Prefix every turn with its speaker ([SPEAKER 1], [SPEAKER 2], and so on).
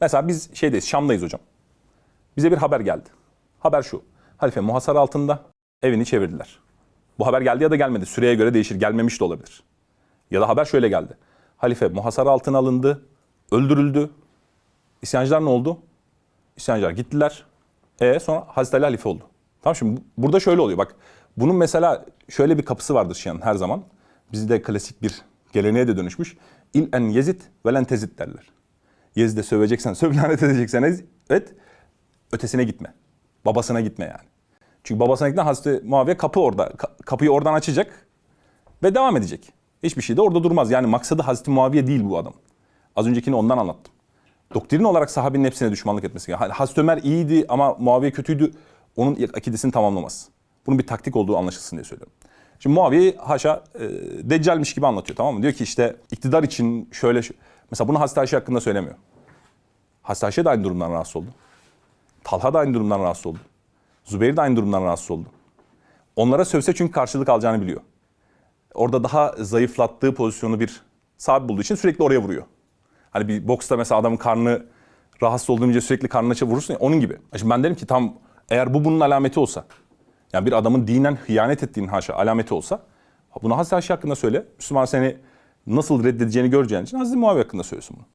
[SPEAKER 1] Mesela biz şeydeyiz, Şam'dayız hocam. Bize bir haber geldi. Haber şu. Halife muhasara altında evini çevirdiler. Bu haber geldi ya da gelmedi. Süreye göre değişir. Gelmemiş de olabilir. Ya da haber şöyle geldi. Halife muhasara altına alındı, öldürüldü. İsyancılar ne oldu? İsyancılar gittiler. E sonra Hazreti Ali halife oldu. Tamam şimdi bu- burada şöyle oluyor. Bak bunun mesela şöyle bir kapısı vardır Şia'nın her zaman. Bizde klasik bir geleneğe de dönüşmüş. İl en yezid ve len tezid derler. Yezid'e söveceksen, söv lanet edeceksen et, ötesine gitme. Babasına gitme yani. Çünkü babasına giden Hazreti Muaviye kapı orada. Ka- kapıyı oradan açacak ve devam edecek. Hiçbir şey de orada durmaz. Yani maksadı Hazreti Muaviye değil bu adam. Az öncekini ondan anlattım. Doktrin olarak sahabenin hepsine düşmanlık etmesi. Hani Hazreti Ömer iyiydi ama Muaviye kötüydü. Onun akidesini tamamlamaz. Bunun bir taktik olduğu anlaşılsın diye söylüyorum. Şimdi Muaviye haşa e, deccalmiş gibi anlatıyor tamam mı? Diyor ki işte iktidar için şöyle... Mesela bunu Hazreti Ayşe hakkında söylemiyor. Hazreti Ayşe de aynı durumdan rahatsız oldu. Talha da aynı durumdan rahatsız oldu. Zübeyir de aynı durumdan rahatsız oldu. Onlara sövse çünkü karşılık alacağını biliyor. Orada daha zayıflattığı pozisyonu bir sahibi bulduğu için sürekli oraya vuruyor. Hani bir boksta mesela adamın karnı rahatsız olduğunca sürekli karnına vurursun ya onun gibi. Şimdi ben derim ki tam eğer bu bunun alameti olsa yani bir adamın dinen hıyanet ettiğinin haşa alameti olsa bunu Hazreti Ayşe hakkında söyle. Müslüman seni nasıl reddedeceğini göreceğin için Hazreti Muaviye hakkında söylüyorsun bunu.